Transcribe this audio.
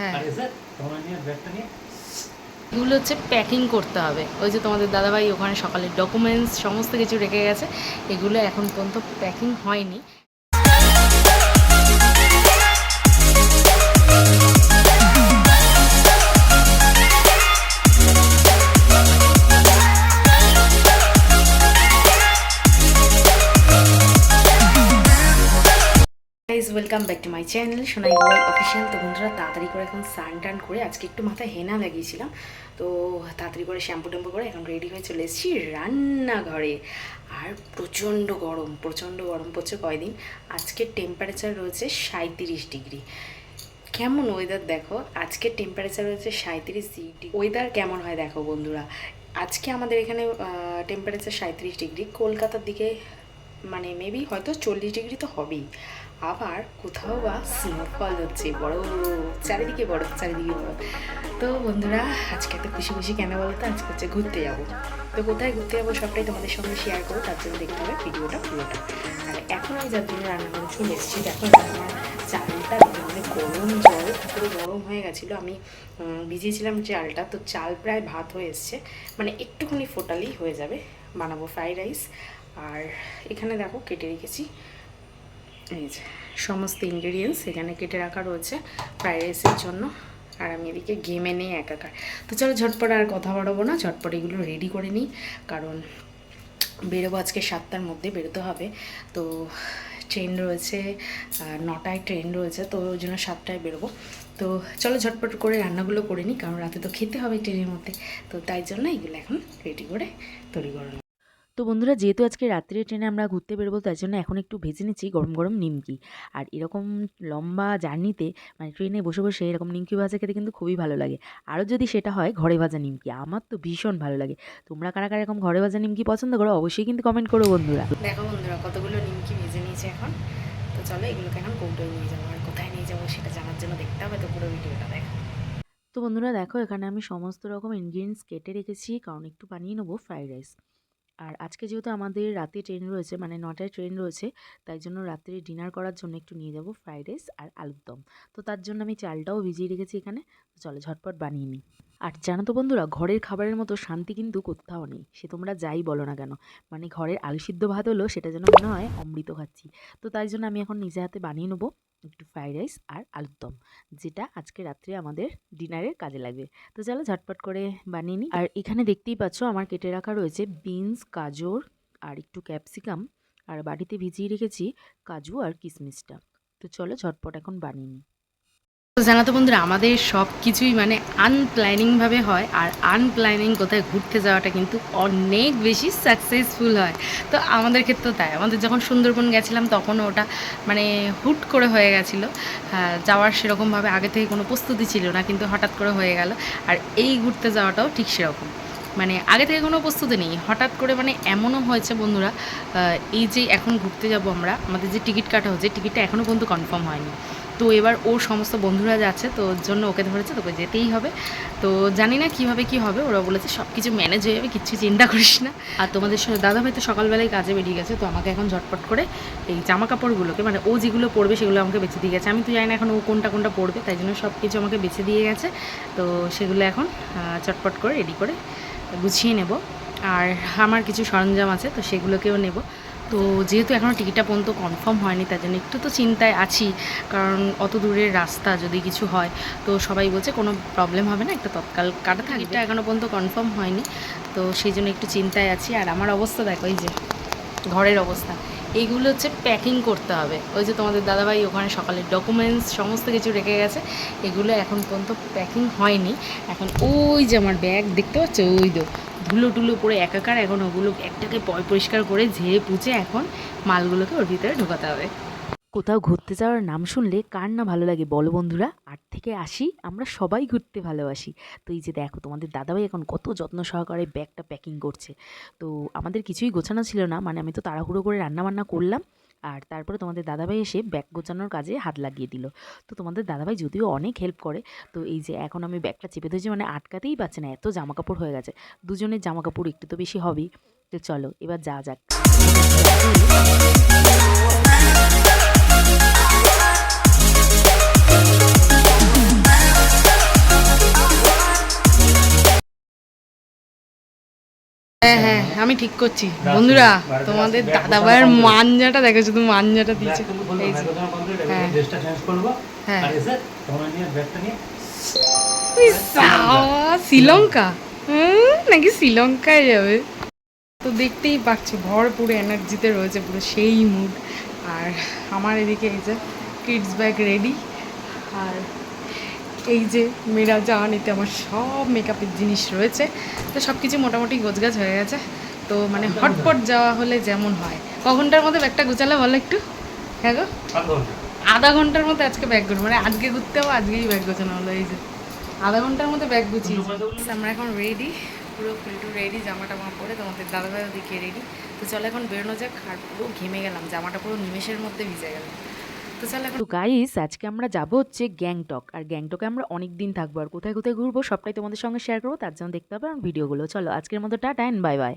হ্যাঁ। এগুলো হচ্ছে প্যাকিং করতে হবে। ওই যে তোমাদের দাদাভাই ওখানে সকালে ডকুমেন্টস সমস্ত কিছু রেখে গেছে। এগুলো এখন পর্যন্ত প্যাকিং হয়নি। Welcome back to my channel Sonai Bol official তো বন্ধুরা, তাড়াতাড়ি করে এখন স্নান টান করে আজকে একটু মাথায় হেনা লাগিয়েছিলাম। তো তাড়াতাড়ি করে শ্যাম্পু ট্যাম্পু করে এখন রেডি হয়ে চলে এসেছি রান্নাঘরে। আর প্রচণ্ড গরম প্রচণ্ড গরম পড়ছে কয়দিন। আজকের টেম্পারেচার রয়েছে সাঁত্রিশ ডিগ্রি। কেমন ওয়েদার দেখো? আজকের টেম্পারেচার রয়েছে সাঁত্রিশ ডিগ্রি। ওয়েদার কেমন হয় দেখো বন্ধুরা? আজকে আমাদের এখানে টেম্পারেচার সাঁত্রিশ ডিগ্রি। কলকাতার দিকে মানে মেবি হয়তো চল্লিশ ডিগ্রি তো হবেই। আবার কোথাও বা স্নোফল হচ্ছে, বড় চারিদিকে বড় চারিদিকে বড়। তো বন্ধুরা, আজকে এত খুশি খুশি কেন বলো তো? আজকে হচ্ছে ঘুরতে যাব। তো কোথায় ঘুরতে যাব সবটাই তোমাদের সঙ্গে শেয়ার করো তার জন্য দেখতে হবে ভিডিওটা পুরোটা। আর এখন আমি যার জন্য রান্না করে চলে এসেছি, দেখো আমার চালটা মানে গরম জল, পুরো গরম হয়ে গেছিল। আমি ভিজিয়েছিলাম চালটা তো চাল প্রায় ভাত হয়ে এসছে। মানে একটুখানি ফোটালেই হয়ে যাবে, বানাবো ফ্রাইড রাইস আর এখানে দেখো কেটে রেখেছি এই যে, সমস্ত ইনগ্রিডিয়েন্টস এখানে কেটে রাখা রয়েছে ফ্রাইড রাইসের জন্য। আর আমি এদিকে গেমে নেই একাকার। তো চলো ঝটপট আর কথা বাড়াবো না, ঝটপট এগুলো রেডি করে নিই। কারণ বেরোবো আজকে সাতটার মধ্যে, বেরোতে হবে। তো ট্রেন রয়েছে নটায় ট্রেন রয়েছে, তো ওই জন্য সাতটায় বেরোবো। তো চলো ঝটপট করে রান্নাগুলো করে নিই, কারণ রাতে তো খেতে হবে ট্রেনের মধ্যে। তো তাই জন্য এগুলো এখন রেডি করে তৈরি করে। তো বন্ধুরা যেহেতু আজকে রাত্রে ট্রেনে আমরা ঘুরতে বেরোবো তার জন্য এখন একটু ভেজে নিচ্ছি গরম গরম নিমকি। আর এরকম লম্বা জার্নিতে মানে ট্রেনে বসে বসে এরকম নিমকি ভাজা খেতে কিন্তু খুবই ভালো লাগে। আরও যদি সেটা হয় ঘরে ভাজা নিমকি। আমার তো ভীষণ ভালো লাগে। তোমরা কারা কারা এরকম ঘরে ভাজা নিমকি পছন্দ করো অবশ্যই কিন্তু কমেন্ট করো বন্ধুরা। দেখো বন্ধুরা কতগুলো নিমকি ভেজে নিয়েছে এখন। তো চলো এগুলোকে এখন কৌটোয় নিয়ে যাব। আর কোথায় নিয়ে যাব সেটা জানার জন্য দেখতে হবে তো পুরো ভিডিওটা দেখো। তো বন্ধুরা দেখো এখানে আমি সমস্ত রকম ইনগ্রিডিয়েন্টস কেটে রেখেছি কারণ একটু বানিয়ে নেব ফ্রাইড রাইস আর আজকে যেহেতু আমাদের রাতে ট্রেন রয়েছে মানে নটায় ট্রেন রয়েছে, তাই জন্য রাত্রে ডিনার করার জন্য একটু নিয়ে যাব ফ্রাইড রাইস আর আলুর দম। তো তার জন্য আমি চালটাও ভিজিয়ে রেখেছি এখানে। চলো ঝটপট বানিয়ে নিই। আর জানো তো বন্ধুরা, ঘরের খাবারের মতো শান্তি কিন্তু কোথাও নেই। সে তোমরা যাই বলো না কেন মানে ঘরের আলু সিদ্ধ ভাত হলো সেটা যেন মনে হয় অমৃত খাচ্ছি। তো তাই জন্য আমি এখন নিজে হাতে বানিয়ে নেব। একটু ফ্রাইড রাইস আর আলুর দম, যেটা আজকে রাত্রে আমাদের ডিনারের কাজে লাগবে। তো চলো ঝটপট করে বানিয়ে নিই। আর এখানে দেখতেই পাচ্ছ আমার কেটে রাখা রয়েছে বিনস গাজর আর একটু ক্যাপসিকাম আর বাড়িতে ভিজিয়ে রেখেছি কাজু আর কিশমিশটা। তো চলো ঝটপট এখন বানিয়ে নিই। তো জানো তো বন্ধুরা আমাদের সব কিছুই মানে আনপ্ল্যানিংভাবে হয় আর আনপ্ল্যানিং কোথায় ঘুরতে যাওয়াটা কিন্তু অনেক বেশি সাকসেসফুল হয়। তো আমাদের ক্ষেত্রেও তাই। আমাদের যখন সুন্দরবন গেছিলাম তখন ওটা মানে হুট করে হয়ে গেছিল। হ্যাঁ, যাওয়ার সেরকমভাবে আগে থেকে কোনো প্রস্তুতি ছিল না কিন্তু হঠাৎ করে হয়ে গেল। আর এই ঘুরতে যাওয়াটাও ঠিক সেরকম। মানে আগে থেকে কোনো প্রস্তুতি নেই। হঠাৎ করে মানে এমনও হয়েছে বন্ধুরা এই যে এখন ঘুরতে যাব আমরা আমাদের যে টিকিট কাটা হচ্ছে টিকিটটা এখনও পর্যন্ত কনফার্ম হয়নি। তো এবার ওর সমস্ত বন্ধুরা যাচ্ছে, তো ওর জন্য ওকে ধরেছে, তোকে যেতেই হবে। তো জানি না কীভাবে কি হবে, ওরা বলেছে সব কিছু ম্যানেজ হয়ে যাবে, কিচ্ছু চিন্তা করিস না। আর তোমাদের দাদা ভাই তো সকালবেলায় কাজে বেরিয়ে গেছে, তো আমাকে এখন ঝটপট করে এই জামা কাপড়গুলোকে মানে ও যেগুলো পরবে সেগুলো আমাকে বেছে দিয়ে গেছে। আমি তো জানি না এখন ও কোনটা কোনটা পরবে, তাই জন্য সব কিছু আমাকে বেছে দিয়ে গেছে। তো সেগুলো এখন চটপট করে রেডি করে গুছিয়ে নেব। আর আমার কিছু সরঞ্জাম আছে, তো সেগুলোকেও নেব। তো যেহেতু এখনও টিকিটটা পর্যন্ত কনফার্ম হয়নি তার জন্য একটু তো চিন্তায় আছি। কারণ অত দূরের রাস্তা যদি কিছু হয় তো সবাই বলছে কোনো প্রবলেম হবে না একটা তৎকাল কাটা টিকিটটা এখনও পর্যন্ত কনফার্ম হয়নি। তো সেই জন্য একটু চিন্তায় আছি। আর আমার অবস্থা দেখো এই যে ঘরের অবস্থা। এইগুলো হচ্ছে প্যাকিং করতে হবে। ওই যে তোমাদের দাদাভাই ওখানে সকালে ডকুমেন্টস সমস্ত কিছু রেখে গেছে এগুলো এখন পর্যন্ত প্যাকিং হয়নি। এখন ওই যে আমার ব্যাগ দেখতে পাচ্ছ? ওই তো ধুলো টুলো পরে একাকার, এখন ওগুলো একটাকে পরিষ্কার করে ঝেড়ে পুছে এখন মালগুলোকে ওর ভিতরে ঢোকাতে হবে। কোথাও ঘুরতে যাওয়ার নাম শুনলে কার না ভালো লাগে বলো বন্ধুরা? আট থেকে আসি আমরা সবাই ঘুরতে ভালোবাসি। তো এই যে দেখো, তোমাদের দাদাভাই এখন কত যত্ন সহকারে ব্যাগটা প্যাকিং করছে। তো আমাদের কিছুই গোছানো ছিল না মানে আমি তো তাড়াহুড়ো করে রান্না বান্না করলাম। আর তারপরে তোমাদের দাদাভাই এসে ব্যাগ গোছানোর কাজে হাত লাগিয়ে দিল। তো তোমাদের দাদাভাই যদিও অনেক হেল্প করে, তো এই যে এখন আমি ব্যাগটা চেপে ধরেছি মানে আটকাতেই পারছে না, এত জামা কাপড় হয়ে গেছে। দুজনের জামা কাপড় একটু তো বেশি হবেই। তো চলো, এবার যা যাক। আমি ঠিক করছি। বন্ধুরা তোমাদের দাদা ভাইয়ের মাঞ্জাটা দেখো শুধু মাঞ্জাটা দিয়েছে। হ্যাঁ। হ্যাঁ। শ্রীলঙ্কা। হুম, নাকি শ্রীলঙ্কায় যাবে। তো দেখতেই পাচ্ছি ভরপুর এনার্জিতে রয়েছে পুরো সেই মুড আর আমার এদিকে এই যে কিডস ব্যাগ রেডি আর এই যে মেয়েরা জান এতে আমার সব মেকআপের জিনিস রয়েছে। তো সব কিছু মোটামুটি গোছগাছ হয়ে গেছে। তো মানে হটপট যাওয়া হলে যেমন হয়। ক ঘণ্টার মধ্যে ব্যাগটা গুছালে বলো একটু? হ্যাঁ গো? আধা ঘণ্টার মধ্যে আজকে ব্যাগগুলো মানে আজকে ঘুরতে হবে আজকেই ব্যাগ গোছানো হলো এই যে। আধা ঘণ্টার মধ্যে ব্যাগ গুছিয়ে আমরা এখন রেডি পুরো ফুলটু রেডি জামা টামা পরে তোমাদের দাদা দাদা দিকে রেডি তো চলো এখন বেরোনো যাক আর পুরো ঘেমে গেলাম জামাটা পুরো নিমেষের মধ্যে ভিজে গেল। তো চলো এখন গাইস আজকে আমরা যাব হচ্ছে গ্যাংটক আর গ্যাংটকে আমরা অনেক দিন থাকব আর কোথায় কোথায় ঘুরবো সবটাই তোমাদের সঙ্গে শেয়ার করব তার জন্য দেখতে হবে আমার ভিডিওগুলো চলো আজকের মতো টাটা অ্যান্ড বাই বাই